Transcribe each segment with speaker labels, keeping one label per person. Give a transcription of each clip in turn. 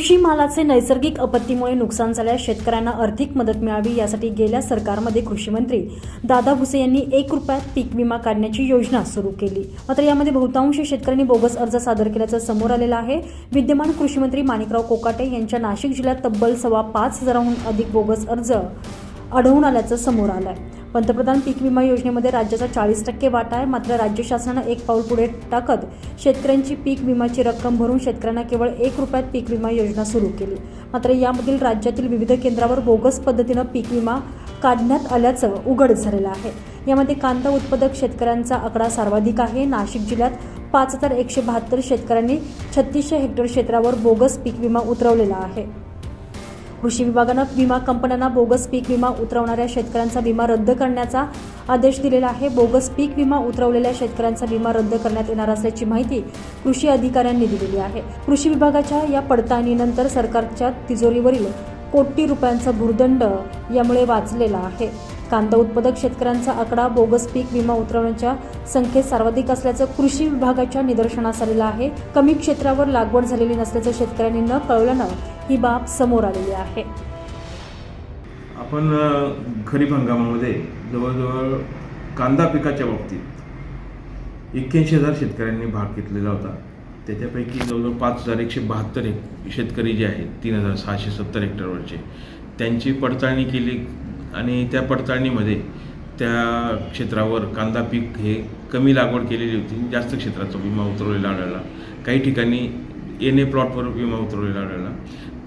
Speaker 1: कृषी मालाचे नैसर्गिक आपत्तीमुळे नुकसान झाल्यास शेतकऱ्यांना आर्थिक मदत मिळावी यासाठी गेल्या सरकारमध्ये कृषी मंत्री दादा भुसे यांनी एक रुपयात पीक विमा काढण्याची योजना सुरू केली. मात्र यामध्ये बहुतांश शेतकऱ्यांनी बोगस अर्ज सादर केल्याचं समोर आलेलं आहे. विद्यमान कृषी मंत्री माणिकराव कोकाटे यांच्या नाशिक जिल्ह्यात तब्बल सव्वा पाच हजाराहून अधिक बोगस अर्ज आढळून आल्याचं समोर आलं आहे पंतप्रधान पीक विमा योजनेमध्ये राज्याचा चाळीस टक्के वाटा आहे. मात्र राज्य शासनानं एक पाऊल पुढे टाकत शेतकऱ्यांची पीक विम्याची रक्कम भरून शेतकऱ्यांना केवळ एक रुपयात पीक विमा योजना सुरू केली. मात्र यामधील राज्यातील विविध केंद्रावर बोगस पद्धतीनं पीक विमा काढण्यात आल्याचं उघड झालेलं आहे. यामध्ये कांदा उत्पादक शेतकऱ्यांचा आकडा सर्वाधिक आहे. नाशिक जिल्ह्यात पाच हजार एकशे बहात्तर शेतकऱ्यांनी छत्तीसशे हेक्टर क्षेत्रावर बोगस पीक विमा उतरवलेला आहे. कृषी विभागानं विमा कंपन्यांना बोगस पीक विमा उतरवणाऱ्या शेतकऱ्यांचा विमा रद्द करण्याचा आदेश दिलेला आहे. बोगस पीक विमा उतरवलेल्या शेतकऱ्यांचा विमा रद्द करण्यात येणार असल्याची माहिती कृषी अधिकाऱ्यांनी दिलेली आहे. कृषी विभागाच्या या पडताळणीनंतर सरकारच्या तिजोरीवरील कोटी रुपयांचा भूर्दंड यामुळे वाचलेला आहे. कांदा उत्पादक शेतकऱ्यांचा आकडा बोगस पीक विमा उतरवण्याच्या संख्येत सर्वाधिक असल्याचं कृषी विभागाच्या निदर्शनास आलेलं आहे. कमी क्षेत्रावर लागवड झालेली नसल्याचं शेतकऱ्यांनी न कळवल्यानं ही बाब समोर आलेली आहे.
Speaker 2: आपण खरीप हंगामामध्ये जवळजवळ कांदा पिकाच्या बाबतीत एक्क्याऐंशी हजार शेतकऱ्यांनी भाग घेतलेला होता. त्याच्यापैकी जवळजवळ पाच हजार एकशे बहात्तर एक शेतकरी जे आहेत तीन हजार सहाशे सत्तर हेक्टरवरचे त्यांची पडताळणी केली आणि त्या पडताळणीमध्ये त्या क्षेत्रावर कांदा पीक हे कमी लागवड केलेली होती. जास्त क्षेत्राचा विमा उतरवलेला आढळला. काही ठिकाणी एन ए प्लॉटवर विमा उतरवलेला आढळला.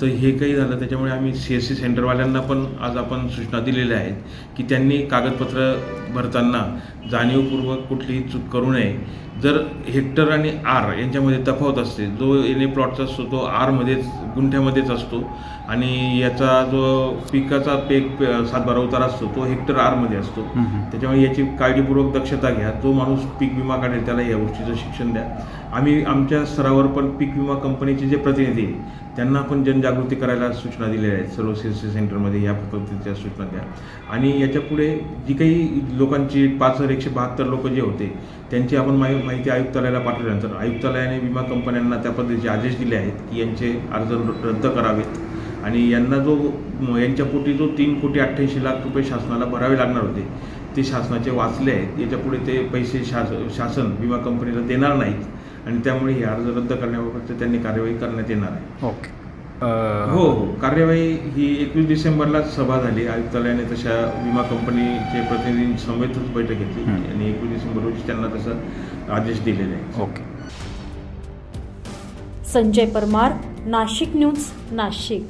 Speaker 2: तर हे काही झालं त्याच्यामुळे आम्ही सी एस सी सेंटरवाल्यांना पण आज आपण सूचना दिलेल्या आहेत की त्यांनी कागदपत्र भरताना जाणीवपूर्वक कुठलीही चूक करू नये. जर हेक्टर आणि आर यांच्यामध्ये तफावत असते जो एन ए प्लॉटचा असतो तो आरमध्येच गुंठ्यामध्येच असतो आणि याचा जो पिकाचा पेक सातबारा उतार असतो तो हेक्टर आरमध्ये असतो. त्याच्यामुळे याची काळजीपूर्वक दक्षता घ्या. जो माणूस पीक विमा काढेल त्याला या गोष्टीचं शिक्षण द्या. आम्ही आमच्या स्तरावर पण पीक विमा कंपनीचे जे प्रतिनिधी त्यांना पण जनजागृती करायला सूचना दिलेल्या आहेत. सर्व सी सी सेंटरमध्ये या पद्धतीच्या सूचना द्या. आणि याच्यापुढे जी काही लोकांची पाच हजार एकशे बहात्तर लोक जे होते त्यांची आपण माहि माहिती आयुक्तालयाला पाठवल्यानंतर आयुक्तालयाने विमा कंपन्यांना त्या पद्धतीचे आदेश दिले आहेत की यांचे अर्ज र- रद्द करावेत. आणि यांना जो यांच्या पोटी जो तीन कोटी अठ्ठ्याऐंशी लाख रुपये शासनाला भरावे लागणार होते ते शासनाचे वाचले आहेत. याच्यापुढे ते पैसे शास शासन विमा कंपनीला देणार नाहीत. आणि त्यामुळे हे अर्ज रद्द करण्याबाबत त्यांनी कार्यवाही करण्यात येणार आहे.
Speaker 3: ओके.
Speaker 2: हो हो. कार्यवाही ही एकवीस डिसेंबरलाच सभा झाली. आयुक्तालयाने तशा विमा कंपनीचे प्रतिनिधी समेतच बैठक घेतली. आणि एकवीस डिसेंबर रोजी त्यांना तसं आदेश दिलेले आहे
Speaker 3: ओके.
Speaker 1: संजय परमार नाशिक न्यूज नाशिक.